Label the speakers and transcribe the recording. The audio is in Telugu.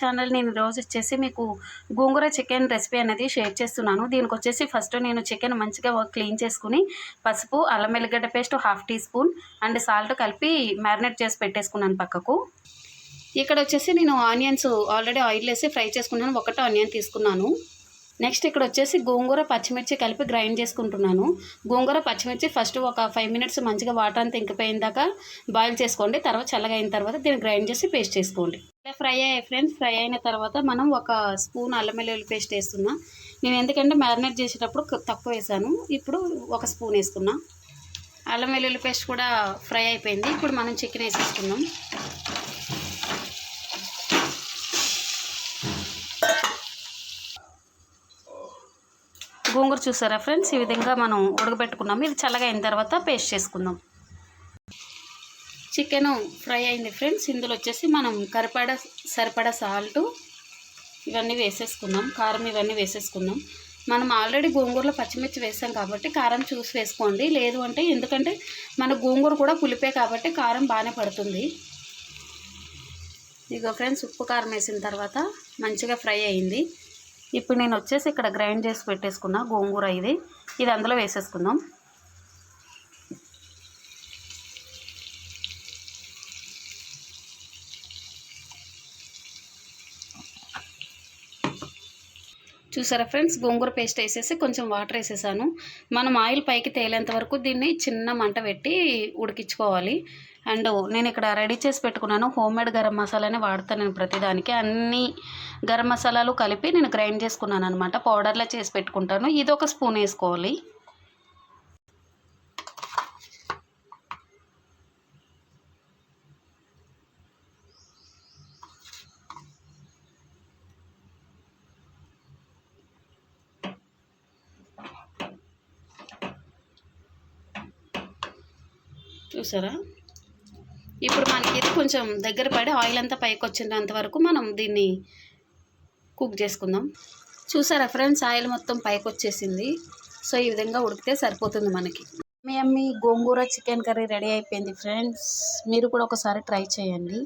Speaker 1: ఛానల్ నేను రోజు వచ్చేసి మీకు గోంగూర చికెన్ రెసిపీ అనేది షేర్ చేస్తున్నాను. దీనికి వచ్చేసి ఫస్ట్ నేను చికెన్ మంచిగా క్లీన్ చేసుకుని పసుపు అల్లం వెల్లిగడ్డ paste half teaspoon and salt కలిపి మ్యారినేట్ చేసి పెట్టేసుకున్నాను పక్కకు. ఇక్కడ వచ్చేసి నేను ఆనియన్స్ ఆల్రెడీ ఆయిల్ వేసి ఫ్రై చేసుకున్నాను. ఒకటి ఆనియన్ తీసుకున్నాను. నెక్స్ట్ ఇక్కడ వచ్చేసి గోంగూర పచ్చిమిర్చి కలిపి గ్రైండ్ చేసుకుంటున్నాను. గోంగూర పచ్చిమిర్చి ఫస్ట్ ఒక ఫైవ్ మినిట్స్ మంచిగా వాటర్ అంతా ఇంకిపోయిన దాకా బాయిల్ చేసుకోండి. తర్వాత చల్లగా అయిన తర్వాత దీన్ని గ్రైండ్ చేసి పేస్ట్ చేసుకోండి. ఇలా ఫ్రై అయ్యాయి ఫ్రెండ్స్ ఫ్రై అయిన తర్వాత మనం ఒక స్పూన్ అల్లం వెల్లుల్లి పేస్ట్ వేస్తున్నా. నేను ఎందుకంటే మ్యారినేట్ చేసేటప్పుడు తక్కువ వేసాను. ఇప్పుడు ఒక స్పూన్ వేసుకున్నా అల్లం వెల్లుల్లి పేస్ట్ కూడా ఫ్రై అయిపోయింది. ఇప్పుడు మనం చికెన్ వేసేసుకున్నాం గోంగూర చూసారా ఫ్రెండ్స్? ఈ విధంగా మనం ఉడకబెట్టుకున్నాము. ఇది చల్లగా అయిన తర్వాత పేస్ట్ చేసుకుందాం. చికెన్ ఫ్రై అయింది ఫ్రెండ్స్. ఇందులో వచ్చేసి మనం కరిపడ సరిపడా సాల్ట్ ఇవన్నీ వేసేసుకుందాం. కారం ఇవన్నీ వేసేసుకుందాం. మనం ఆల్రెడీ గోంగూరలో పచ్చిమిర్చి వేసాం కాబట్టి కారం చూసి వేసుకోండి. లేదు అంటే ఎందుకంటే మన గోంగూర కూడా పులిపే కాబట్టి కారం బాగానే పడుతుంది. ఇక ఫ్రెండ్స్ ఉప్పు కారం వేసిన తర్వాత మంచిగా ఫ్రై అయింది. ఇప్పుడు నేను వచ్చేసి ఇక్కడ గ్రైండ్ చేసి పెట్టేసుకున్న గోంగూర ఇది. ఇది అందులో వేసేసుకుందాం. చూసారా ఫ్రెండ్స్? గోంగూర పేస్ట్ వేసేసి కొంచెం వాటర్ వేసేసాను. మనం ఆయిల్ పైకి తేలేంత వరకు దీన్ని చిన్న మంట పెట్టి ఉడికించుకోవాలి. అండ్ నేను ఇక్కడ రెడీ చేసి పెట్టుకున్నాను హోమ్ మేడ్ గరం మసాలానే వాడతాను నేను ప్రతిదానికి. అన్ని గరం మసాలాలు కలిపి నేను గ్రైండ్ చేసుకున్నాను అనమాట పౌడర్లా చేసి పెట్టుకుంటాను. ఇది ఒక స్పూన్ వేసుకోవాలి. చూసారా? ఇప్పుడు మనకి ఇది కొంచెం దగ్గర పడి ఆయిల్ అంతా పైకి వచ్చినంత వరకు మనం దీన్ని కుక్ చేసుకుందాం. చూసారా ఫ్రెండ్స్ ఆయిల్ మొత్తం పైకి వచ్చేసింది. సో ఈ విధంగా ఉడికితే సరిపోతుంది మనకి. మీ అమ్మి గోంగూర చికెన్ కర్రీ రెడీ అయిపోయింది ఫ్రెండ్స్ మీరు కూడా ఒకసారి ట్రై చేయండి.